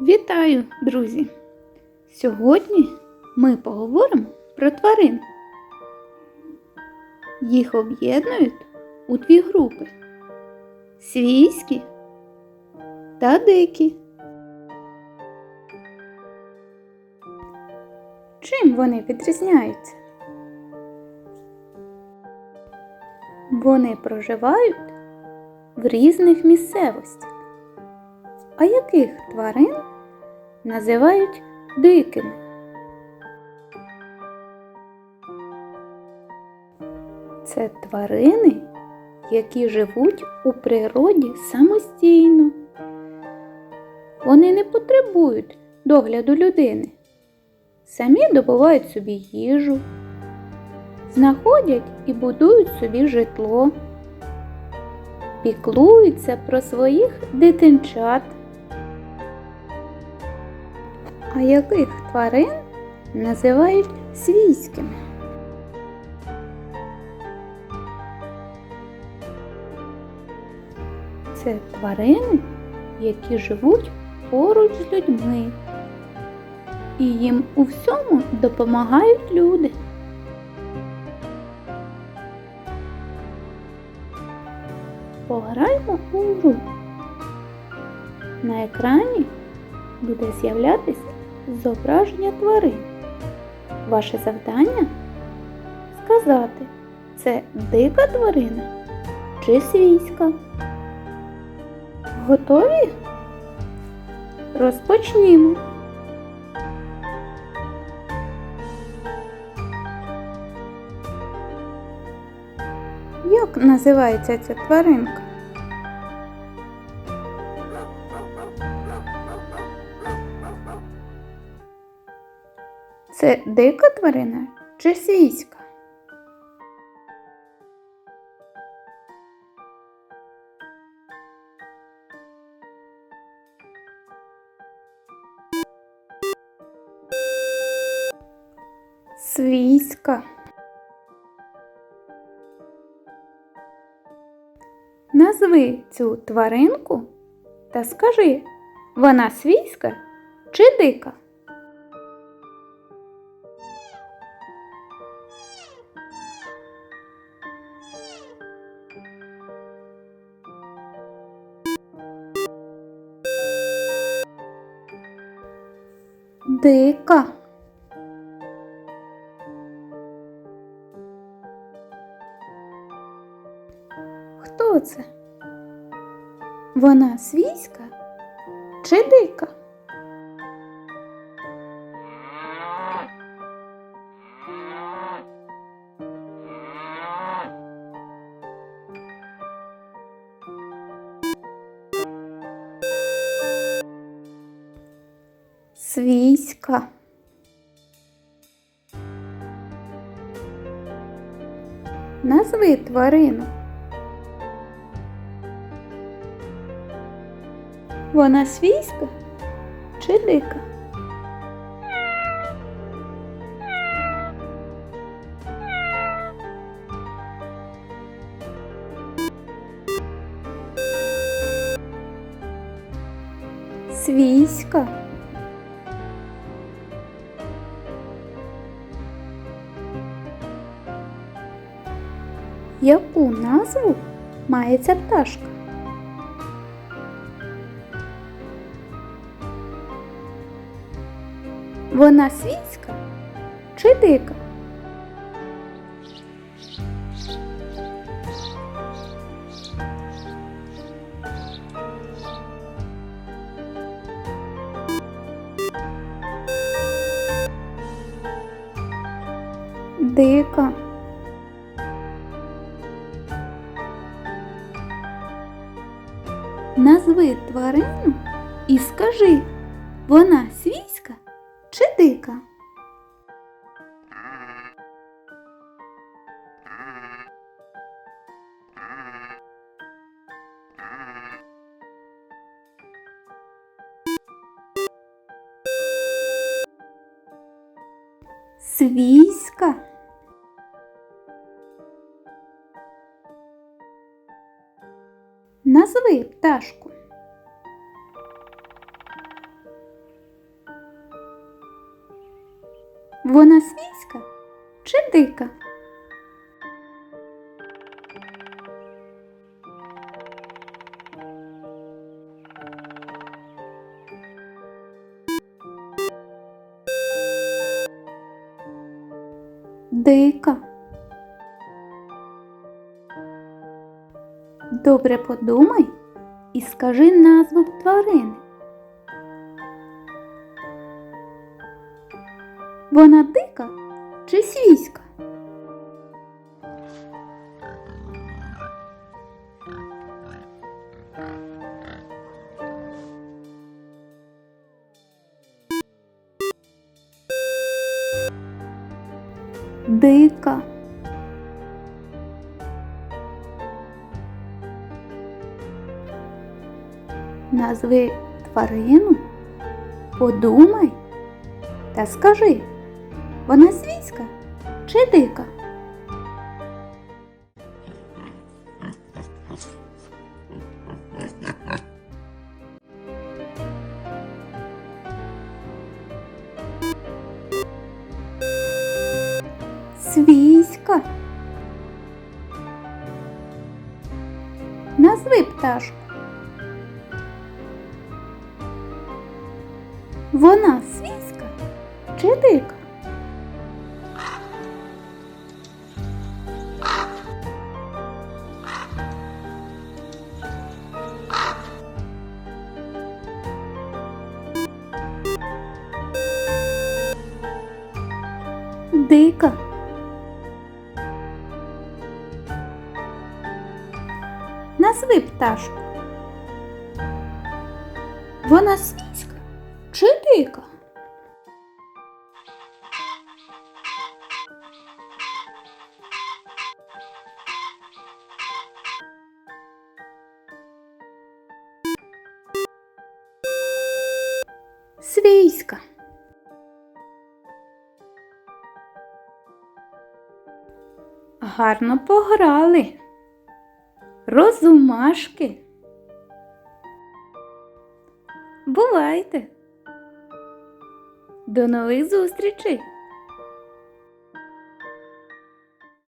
Вітаю, друзі! Сьогодні ми поговоримо про тварин. Їх об'єднують у дві групи свійські та дикі. Чим вони відрізняються? Вони проживають в різних місцевостях. А яких тварин називають дикими? Це тварини, які живуть у природі самостійно. Вони не потребують догляду людини. Самі добувають собі їжу, знаходять і будують собі житло, піклуються про своїх дитинчат. А яких тварин називають свійськими? Це тварини, які живуть поруч з людьми. І їм у всьому допомагають люди. Пограймо у гру. На екрані буде з'являтися зображення тварин. Ваше завдання сказати, це дика тварина чи свійська. Готові? Розпочнімо. Як називається ця тваринка? Це дика тварина чи свійська? Свійська. Назви цю тваринку та скажи, вона свійська чи дика? Дика. Хто це? Вона свійська чи дика? Свійська. Назви тварину. Вона свійська чи дика? Свійська. Яку назву має ця пташка? Вона свійська чи дика? Дика. Назви тварину і скажи, вона свійська чи дика? Свійська. Пташку. Вона свійська чи дика? Дика. Добре подумай, і скажи назву тварини. Вона дика чи свійська? Дика. Назви тварину, подумай та скажи, вона свійська чи дика? Свійська. Назви пташку. Вона свійська чи дика? Дика. Назви пташку. Вона свійська чи? Свійська. Гарно пограли. Розумашки. Бувайте. До нових зустрічей!